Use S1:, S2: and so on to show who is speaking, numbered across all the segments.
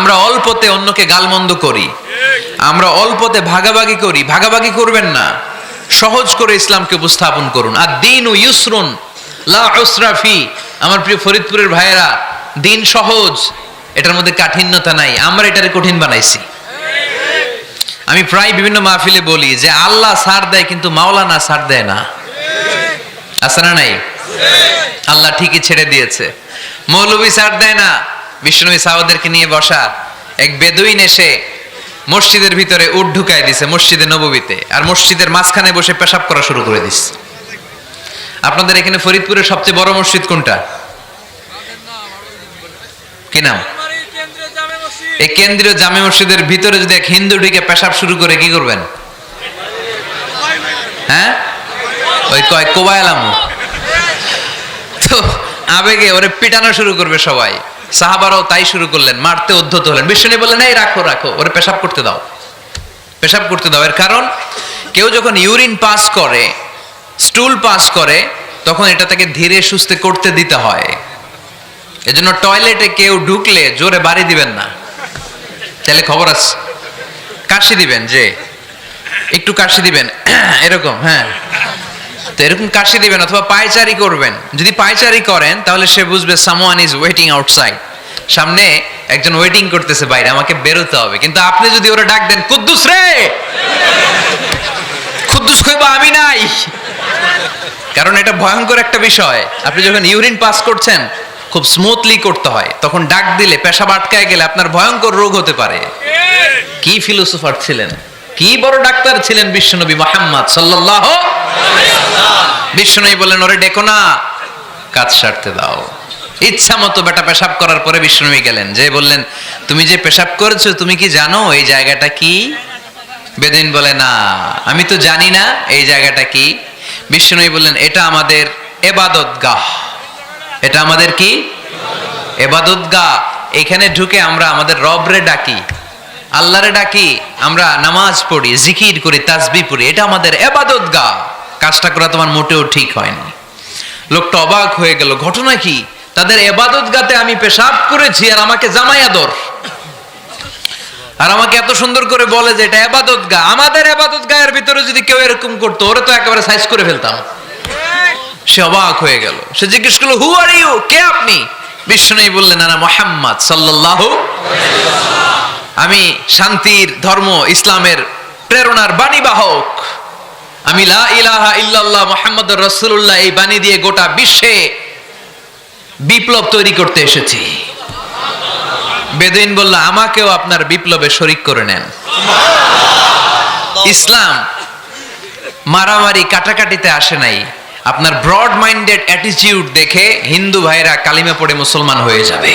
S1: আমরা অল্পতে অন্যকে গালমন্দ করি। আমরা অল্পতে ভাগাভাগি করি। ভাগাভাগি করবেন না। সহজ করে ইসলামকে উপস্থাপন করুন। আর দিন ও ইউসরুন, লা উসরাফি আমার প্রিয় ফরিদপুরের ভাইয়েরা, দিন সহজ। এটার মধ্যে কাঠিন্যতা নাই। আমরা এটারে কঠিন বানাইছি। আমি প্রায় বিভিন্ন মাহফিলে বলি যে, আল্লাহ সার দেয় কিন্তু মাওলানা সার দেয় না। আছে না নাই? আল্লাহ ঠিকই ছেড়ে দিয়েছে। মৌলবী সার দেয় না। বিষ্ণুবী সাহাবাদেরকে নিয়ে বসা এক বেদুইন এসে মসজিদের ভিতরে উট ঢুকায় দিছে, মসজিদে নববীতে। আর মসজিদের মাঝখানে বসে পেশাব করা শুরু করে দিস আপনাদের এখানে ফরিদপুরের সবচেয়ে বড় মসজিদ কোনটা? কি নাম? এই কেন্দ্রীয় জামে মসজিদের ভিতরে যদি এক হিন্দু ঢুকে পেশাব শুরু করে, কি করবেন? হ্যাঁ? ওই কয় কোবাইলাম তো, আবেগে ওরে পিটানো শুরু করবে সবাই। সাহাবারাও তাই শুরু করলেন, মারতে উদ্ধত হলেন। বিষ্ণু বললেন, এই রাখো রাখো, ওরে পেশাব করতে দাও। পেশাব করতে দাও। এর কারণ, কেউ যখন ইউরিন পাস করে, স্টুল পাস করে, তখন এটা তাকে ধীরে সুস্থে করতে দিতে হয়। এজন্য টয়লেটে কেউ ঢুকলে জোরে বাড়ি দিবেন না। তাহলে খবর আছে। কাশি দিবেন, যে। একটু কাশি দিবেন। এরকম হ্যাঁ। তো এরকম কাশি দিবেন অথবা পায়চারি করবেন। যদি পায়চারি করেন, তাহলে সে বুঝবে সামওয়ান ইজ ওয়েটিং আউটসাইড সামনে একজন ওয়েটিং করতেছে বাইরে আমাকে বেরোতে হবে। কিন্তু আপনি যদি ওরা ডাক দেন, কুদ্দুস রে! কুদ্দুস কইবা আমি নাই। কারণ এটা ভয়ঙ্কর একটা বিষয়। আপনি যখন ইউরিন পাস করছেন, খুব স্মুথলি করতে হয়। তখন ডাক দিলে, পেশাব আটকায় গেলে আপনার ভয়ঙ্কর রোগ হতে পারে। কি ফিলোসোফার ছিলেন? কি বড় ডাক্তার ছিলেন বিশ্বনবী মোহাম্মদ সাল্লাল্লাহ বিশ্বনবী বললেন, ওরে ডেকো না, কাজ সারতে দাও। ইচ্ছা মতো বেটা পেশাব করার পরে বিশ্বনবী গেলেন। যে বললেন, তুমি যে পেশাব করেছ, তুমি কি জানো এই জায়গাটা কি? বেদিন বলে, না, আমি তো জানি না এই জায়গাটা কি। বিশ্বনবী বললেন, এটা আমাদের এবাদত গাহ এটা আমাদের কি? এবাদত গাহ এখানে ঢুকে আমরা আমাদের রবরে ডাকি। আল্লাহরে ডাকি, আমরা নামাজ পড়ি, জিকির করি তাসবি পড়ি, এটা আমাদের এবাদত গা। কাজটা করা তোমার মোটেও ঠিক হয়নি। লোকটা অবাক হয়ে গেল, ঘটনা কি? তাদের এবাদত গাতে আমি পেশাব করেছি আর আমাকে জামাই আদর আর আমাকে এত সুন্দর করে বলে যে এটা এবাদত গা, আমাদের এবাদত গায়ের ভিতরে যদি কেউ এরকম করতো, ওরা তো একেবারে সাইজ করে ফেলতাম। সে অবাক হয়ে গেল। সে জিজ্ঞেস করল হু আর ইউ কে আপনি? বিষ্ণু বললেন না মোহাম্মদ সাল্লাল্লাহু আমি শান্তির ধর্ম ইসলামের প্রেরণার বাণী বাহক। আমি লা ইলাহা ইল্লাল্লাহ মোহাম্মদ রসুল্লাহ এই বাণী দিয়ে গোটা বিশ্বে বিপ্লব তৈরি করতে এসেছি। বেদিন বলল আমাকেও আপনার বিপ্লবে শরিক করে নেন। ইসলাম মারামারি কাটাকাটিতে আসে নাই। আপনার ব্রড মাইন্ডেড অ্যাটিটিউড দেখে হিন্দু ভাইরা কালিমা পড়ে মুসলমান হয়ে যাবে।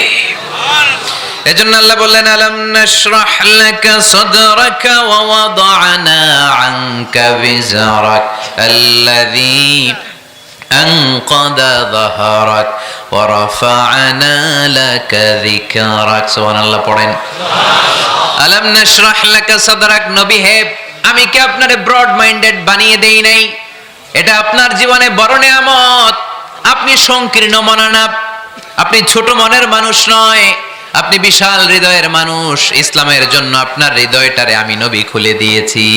S1: এজন্য আল্লাহ বললেন, আলাম নাশরাহ লাকা সাদরাকা ওয়া ওয়াদানা আনকা বিজারাক আল্লাযী আনকাদা যাহরাক ওয়া রাফা'না লাকা যিকরাক। সুবহানাল্লাহ, পড়েন। আলাম নাশরাহ লাকা সাদরাক, নবী হে, আমি কি আপনারে ব্রড মাইন্ডেড বানিয়ে দেই নাই? এটা আপনার জীবনে বড় নেয়ামত। আপনি সংকীর্ণ মনানা আপনি ছোট মনের মানুষ নয়। আপনি বিশাল হৃদয়ের মানুষ। ইসলামের জন্য আপনার হৃদয়টারে আমি নবী খুলে দিয়েছি।